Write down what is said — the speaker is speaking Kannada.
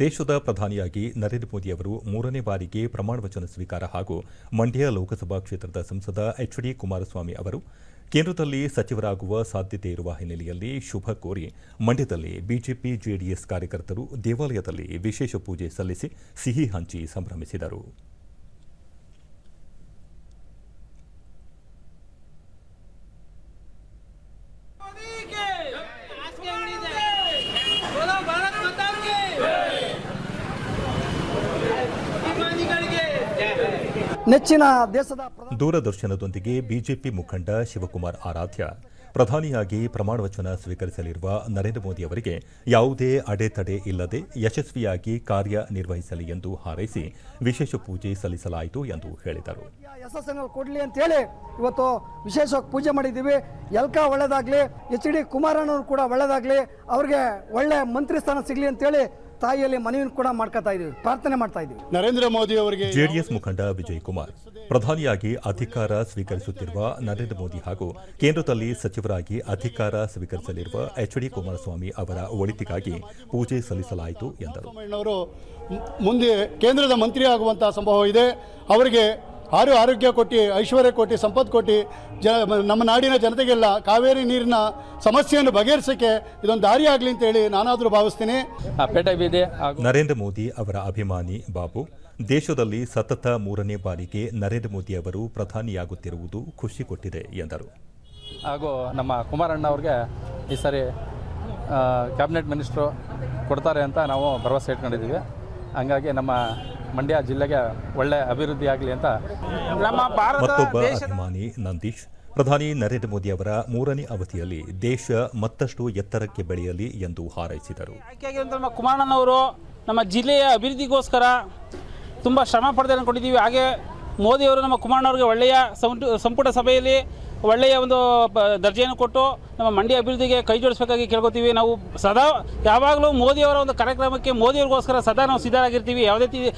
ದೇಶದ ಪ್ರಧಾನಿಯಾಗಿ ನರೇಂದ್ರ ಮೋದಿ ಅವರು ಮೂರನೇ ಬಾರಿಗೆ ಪ್ರಮಾಣ ವಚನ ಸ್ವೀಕಾರ ಹಾಗೂ ಮಂಡ್ಯ ಲೋಕಸಭಾ ಕ್ಷೇತ್ರದ ಸಂಸದ ಎಚ್ ಡಿ ಕುಮಾರಸ್ವಾಮಿ ಅವರು ಕೇಂದ್ರದಲ್ಲಿ ಸಚಿವರಾಗುವ ಸಾಧ್ಯತೆ ಇರುವ ಹಿನ್ನೆಲೆಯಲ್ಲಿ ಶುಭ ಕೋರಿ ಮಂಡ್ಯದಲ್ಲಿ ಬಿಜೆಪಿ ಜೆಡಿಎಸ್ ಕಾರ್ಯಕರ್ತರು ದೇವಾಲಯದಲ್ಲಿ ವಿಶೇಷ ಪೂಜೆ ಸಲ್ಲಿಸಿ ಸಿಹಿ ಹಂಚಿ ಸಂಭ್ರಮಿಸಿದರು. ನೆಚ್ಚಿನ ದೇಶದ ದೂರದರ್ಶನದೊಂದಿಗೆ ಬಿಜೆಪಿ ಮುಖಂಡ ಶಿವಕುಮಾರ್ ಆರಾಧ್ಯ ಪ್ರಧಾನಿಯಾಗಿ ಪ್ರಮಾಣ ವಚನ ಸ್ವೀಕರಿಸಲಿರುವ ನರೇಂದ್ರ ಮೋದಿ ಅವರಿಗೆ ಯಾವುದೇ ಅಡೆತಡೆ ಇಲ್ಲದೆ ಯಶಸ್ವಿಯಾಗಿ ಕಾರ್ಯನಿರ್ವಹಿಸಲಿ ಎಂದು ಹಾರೈಸಿ ವಿಶೇಷ ಪೂಜೆ ಸಲ್ಲಿಸಲಾಯಿತು ಎಂದು ಹೇಳಿದರು. ಯಶಸ್ಸನ್ನು ಕೊಡಲಿ ಅಂತ ಹೇಳಿ ಇವತ್ತು ವಿಶೇಷವಾಗಿ ಪೂಜೆ ಮಾಡಿದ್ದೀವಿ. ಎಲ್ಕ ಒಳ್ಳೇದಾಗಲಿ ಎಚ್ ಡಿ ಕುಮಾರಣ್ಣವ್ರು ಕೂಡ ಒಳ್ಳೇದಾಗಲಿ ಅವ್ರಿಗೆ ಒಳ್ಳೆ ಮಂತ್ರಿ ಸ್ಥಾನ ಸಿಗಲಿ ಅಂತೇಳಿ ತಾಯಿಯಲ್ಲಿ ಮನವಿಯನ್ನು ಕೂಡ ಮಾಡ್ಕೊತಾ ಇದೀವಿ ಪ್ರಾರ್ಥನೆ ಮಾಡ್ತಾ ಇದೀವಿ ನರೇಂದ್ರ ಮೋದಿ ಅವರಿಗೆ ಜೆಡಿಎಸ್ ಮುಖಂಡ ವಿಜಯ್ ಕುಮಾರ್ ಪ್ರಧಾನಿಯಾಗಿ ಅಧಿಕಾರ ಸ್ವೀಕರಿಸುತ್ತಿರುವ ನರೇಂದ್ರ ಮೋದಿ ಹಾಗೂ ಕೇಂದ್ರದಲ್ಲಿ ಸಚಿವರಾಗಿ ಅಧಿಕಾರ ಸ್ವೀಕರಿಸಲಿರುವ ಎಚ್ ಡಿ ಕುಮಾರಸ್ವಾಮಿ ಅವರ ಒಳಿತಿಗಾಗಿ ಪೂಜೆ ಸಲ್ಲಿಸಲಾಯಿತು ಎಂದರು. ಮುಂದೆ ಕೇಂದ್ರದ ಮಂತ್ರಿ ಆಗುವಂತಹ ಸಂಭವ ಇದೆ. ಅವರಿಗೆ ಆರು ಆರೋಗ್ಯ ಕೊಟ್ಟು ಐಶ್ವರ್ಯ ಕೊಟ್ಟು ಸಂಪತ್ತು ಕೊಟ್ಟು ಜ ನಮ್ಮ ನಾಡಿನ ಜನತೆಗೆಲ್ಲ ಕಾವೇರಿ ನೀರಿನ ಸಮಸ್ಯೆಯನ್ನು ಬಗೆಹರಿಸೋಕ್ಕೆ ಇದೊಂದು ದಾರಿ ಆಗಲಿ ಅಂತೇಳಿ ನಾನಾದರೂ ಭಾವಿಸ್ತೀನಿ. ಆ ಪೇಟೆ ಬೀದಿ ಹಾಗೂ ನರೇಂದ್ರ ಮೋದಿ ಅವರ ಅಭಿಮಾನಿ ಬಾಬು ದೇಶದಲ್ಲಿ ಸತತ ಮೂರನೇ ಬಾರಿಗೆ ನರೇಂದ್ರ ಮೋದಿ ಅವರು ಪ್ರಧಾನಿಯಾಗುತ್ತಿರುವುದು ಖುಷಿ ಕೊಟ್ಟಿದೆ ಎಂದರು. ಹಾಗೂ ನಮ್ಮ ಕುಮಾರಣ್ಣ ಅವ್ರಿಗೆ ಈ ಸಾರಿ ಕ್ಯಾಬಿನೆಟ್ ಮಿನಿಸ್ಟ್ರು ಕೊಡ್ತಾರೆ ಅಂತ ನಾವು ಭರವಸೆ ಇಟ್ಕೊಂಡಿದ್ದೀವಿ. ಹಂಗಾಗಿ ನಮ್ಮ ಮಂಡ್ಯ ಜಿಲ್ಲೆಗೆ ಒಳ್ಳೆ ಅಭಿವೃದ್ಧಿ ಆಗಲಿ ಅಂತ ನಮ್ಮ ಭಾರತ ಮತ್ತೊಬ್ಬ ಅಭಿಮಾನಿ ನಂದೀಶ್. ಪ್ರಧಾನಿ ನರೇಂದ್ರ ಮೋದಿ ಅವರ ಮೂರನೇ ಅವಧಿಯಲ್ಲಿ ದೇಶ ಮತ್ತಷ್ಟು ಎತ್ತರಕ್ಕೆ ಬೆಳೆಯಲಿ ಎಂದು ಹಾರೈಸಿದರು. ನಮ್ಮ ಕುಮಾರಣ್ಣನವರು ನಮ್ಮ ಜಿಲ್ಲೆಯ ಅಭಿವೃದ್ಧಿಗೋಸ್ಕರ ತುಂಬ ಶ್ರಮ ಪಡೆದು ಅಂದ್ಕೊಂಡಿದ್ದೀವಿ ಹಾಗೆ ಮೋದಿಯವರು ನಮ್ಮ ಕುಮಾರಣ್ಣವ್ರಿಗೆ ಒಳ್ಳೆಯ ಸಂಪು- ಸಂಪುಟ ಸಭೆಯಲ್ಲಿ ಒಳ್ಳೆಯ ಒಂದು ದರ್ಜೆಯನ್ನು ಕೊಟ್ಟು ನಮ್ಮ ಮಂಡ್ಯ ಅಭಿವೃದ್ಧಿಗೆ ಕೈ ಜೋಡಿಸಬೇಕಾಗಿ ಕೇಳ್ಕೊತೀವಿ. ನಾವು ಸದಾ ಯಾವಾಗಲೂ ಮೋದಿಯವರ ಒಂದು ಕಾರ್ಯಕ್ರಮಕ್ಕೆ ಮೋದಿಯವ್ರಿಗೋಸ್ಕರ ಸದಾ ನಾವು ಸಿದ್ಧರಾಗಿರ್ತೀವಿ. ಯಾವುದೇ ರೀತಿ